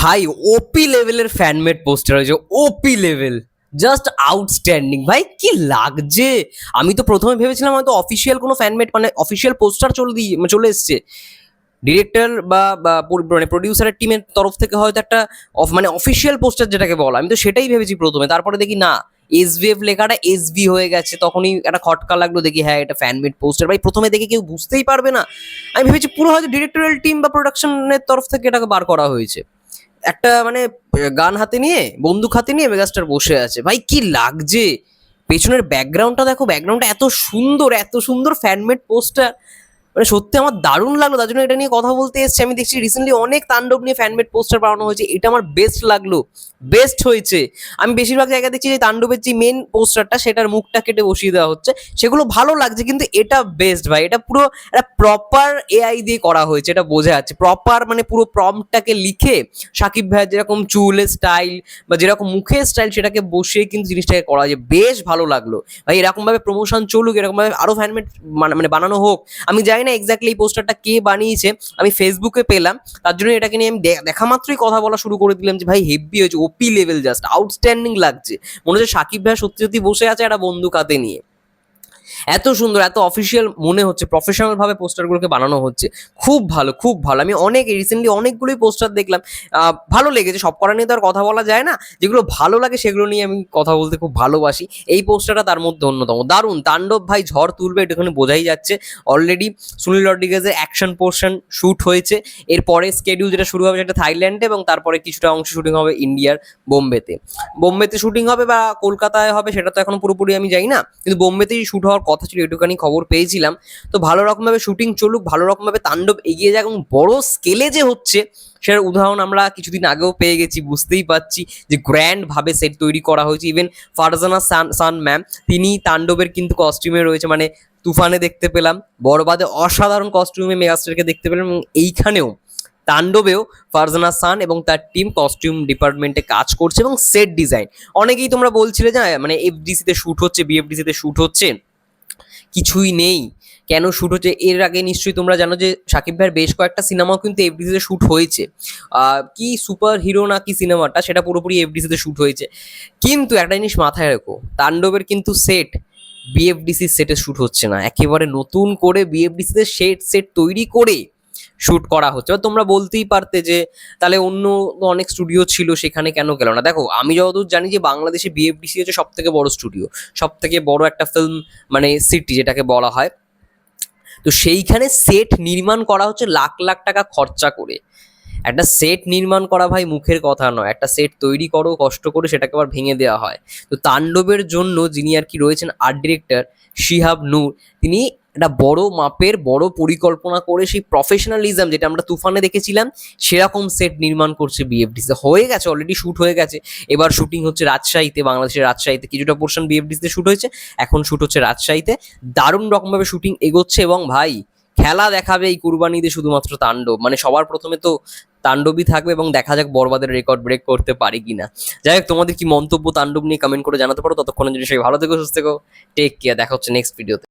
ভাই ওপি লেভেলের fan-made poster হয়েছে ওপি লেভেল জাস্ট আউটস্ট্যান্ডিং ভাই, কি লাগছে? আমি তো প্রথমে ভেবেছিলাম হয়তো অফিসিয়াল কোনো ফ্যানমেড মানে অফিসিয়াল পোস্টার চলে দিয়ে চলে এসছে। ডিরেক্টর বা মানে প্রডিউসারের টিমের তরফ থেকে হয়তো একটা মানে অফিসিয়াল পোস্টার যেটাকে বলা, আমি তো সেটাই ভেবেছি প্রথমে। তারপরে দেখি না এসভিএফ লেখাটা এসভি হয়ে গেছে, তখনই একটা খটকা লাগল, দেখি হ্যাঁ এটা ফ্যানমেড পোস্টার ভাই, প্রথমে দেখে কেউ বুঝতেই পারবে না। আমি ভেবেছি পুরো হয়তো ডিরেক্টরিয়াল টিম বা প্রোডাকশনের তরফ থেকে এটাকে বার করা হয়েছে। একটা মানে গান হাতে নিয়ে, বন্দুক হাতে নিয়ে মেগাস্টার বসে আছে। ভাই, কি লাগছে? পেছনের ব্যাকগ্রাউন্ডটা দেখো ব্যাকগ্রাউন্ডটা এত সুন্দর এত সুন্দর ফ্যানমেড পোস্টার মানে সত্যি আমার দারুণ লাগল, তার জন্য এটা নিয়ে কথা বলতে এসেছি। আমি দেখছি রিসেন্টলি অনেক তাণ্ডব নিয়ে ফ্যানমেড পোস্টার বানানো হয়েছে, এটা আমার বেস্ট লাগল বেস্ট হয়েছে। আমি বেশিরভাগ জায়গায় দেখছি যে তাণ্ডবের যে মেন পোস্টারটা সেটার মুখটা কেটে বসিয়ে দেওয়া হচ্ছে। সেগুলো ভালো লাগছে, কিন্তু এটা বেস্ট ভাই, এটা পুরো একটা প্রপার এআই দিয়ে করা হয়েছে, এটা বোঝা যাচ্ছে। প্রপার মানে পুরো প্রম্পটটাকে লিখে সাকিব ভাইয়ের যেরকম চুলের স্টাইল বা যেরকম মুখের স্টাইল সেটাকে বসিয়ে কিন্তু জিনিসটাকে করা হয়েছে। বেশ ভালো লাগল। ভাই, এরকমভাবে প্রমোশন চলুক, এরকমভাবে আরও ফ্যানমেড মানে বানানো হোক। আমি জানি না এক্স্যাক্টলি এই পোস্টারটা কে বানিয়েছে, আমি ফেসবুকে পেলাম, তার জন্য এটাকে নিয়ে আমি দেখা মাত্রই কথা বলা শুরু করে দিলাম যে ভাই হেভি হয়েছে ওপি লেভেল জাস্ট আউটস্ট্যান্ডিং লাগছে। মনে হচ্ছে সাকিব ভাই সত্যি সত্যি বসে আছে একটা বন্দুক হাতে নিয়ে। এত সুন্দর, এত অফিসিয়াল মনে হচ্ছে প্রফেশনাল ভাবে পোস্টারগুলোকে বানানো হচ্ছে। খুব ভালো খুব ভালো। আমি অনেক রিসেন্টলি অনেকগুলোই পোস্টার দেখলাম। ভালো লেগেছে, সব করা নিয়ে তো আর কথা বলা যায় না। যেগুলো ভালো লাগে সেগুলো নিয়ে আমি কথা বলতে খুব ভালোবাসি। এই পোস্টারটা তার মধ্যে অন্যতম। দারুণ! তাণ্ডব ভাই ঝড় তুলবে এটুখানি বোঝাই যাচ্ছে। অলরেডি সুনীল রড্রিগেজের অ্যাকশন পোর্শন শ্যুট হয়েছে। এরপরে স্কেডিউল যেটা শুরু হবে সেটা থাইল্যান্ডে এবং তারপরে কিছুটা অংশ শুটিং হবে ইন্ডিয়ার বোম্বেতে। বোম্বেতে শুটিং হবে বা কলকাতায় হবে, সেটা তো এখন পুরোপুরি আমি জানি না। কিন্তু বোম্বেতেই শুট হওয়ার কথা ছিল, একটুখানি খবর পেয়েছিলাম। তো ভালো রকমভাবে শুটিং চলুক, ভালো রকমভাবে তাণ্ডব এগিয়ে যাক এবং বড় স্কেলে যে হচ্ছে, সেটার উদাহরণ আমরা কিছুদিন আগেও পেয়ে গেছি, বুঝতেই পারছি যে গ্র্যান্ড ভাবে সেট তৈরি করা হয়েছে। ইভেন ফারজানা সান সান ম্যাম তিনি তাণ্ডবের কিন্তু কস্টিউমে রয়েছে মানে তুফানে দেখতে পেলাম বড়বাদে অসাধারণ কস্টিউমে মেগাস্টারকে দেখতে পেলাম এবং এইখানেও তাণ্ডবেও ফারজানা সান এবং তার টিম কস্টিউম ডিপার্টমেন্টে কাজ করছে এবং সেট ডিজাইন অনেকেই তোমরা বলছিলে যে মানে এফডিসিতে শ্যুট হচ্ছে বিএফডিসিতে শ্যুট হচ্ছে। কিছুই নেই। কেন শ্যুট হচ্ছে? এর আগে নিশ্চয়ই তোমরা জানো যে সাকিব ভাইয়ের বেশ কয়েকটা সিনেমাও কিন্তু এফডিসিতে শ্যুট হয়েছে। কি সুপার হিরো না কি সিনেমাটা, সেটা পুরোপুরি এফডিসিতে শ্যুট হয়েছে। কিন্তু একটা জিনিস মাথায় রেখো, তাণ্ডবের কিন্তু সেট বিএফডিসি সেটে শ্যুট হচ্ছে না। একেবারে নতুন করে বিএফডিসিতে সেট সেট তৈরি করে শ্যুট করা হচ্ছে। এবার তোমরা বলতেই পারতে যে, তাহলে অন্য অনেক স্টুডিও ছিল, সেখানে কেন গেল না? দেখো, আমি যতদূর জানি যে, বাংলাদেশে বিএফডিসি হচ্ছে সব থেকে বড় স্টুডিও সব থেকে বড় একটা ফিল্ম মানে সিটি যেটাকে বলা হয়। তো সেইখানে সেট নির্মাণ করা হচ্ছে লাখ লাখ টাকা খরচা করে। একটা সেট নির্মাণ করা ভাই মুখের কথা নয়। একটা সেট তৈরি করো, কষ্ট করে সেটাকে আবার ভেঙে দেওয়া হয়। তো তাণ্ডবের জন্য যিনি আর কি রয়েছেন আর্ট ডিরেক্টর শিহাব নূর, তিনি একটা বড় মাপের, বড় পরিকল্পনা করে সেই প্রফেশনালিজম যেটা আমরা তুফানে দেখেছিলাম, সেরকম সেট নির্মাণ করছে বিএফডিসি হয়ে গেছে অলরেডি শ্যুট হয়ে গেছে। এবার শুটিং হচ্ছে রাজশাহীতে, বাংলাদেশের রাজশাহীতে। কিছুটা পোর্শন বিএফডিসিতে শ্যুট হয়েছে, এখন শ্যুট হচ্ছে রাজশাহীতে। দারুণ রকমভাবে শুটিং এগোচ্ছে এবং ভাই, খেলা দেখাবে এই কুরবানিতে শুধুমাত্র তাণ্ডব। মানে সবার প্রথমে তো তাণ্ডবই থাকবে এবং দেখা যাক বরবাদের রেকর্ড ব্রেক করতে পারে কিনা। যাই হোক, তোমাদের কি মন্তব্য, তাণ্ডব নিয়ে কমেন্ট করে জানাতে পারো। ততক্ষণের জন্য সেই ভালো থেকো, সুস্থ থেকো। টেক কেয়ার দেখা হচ্ছে নেক্সট ভিডিওতে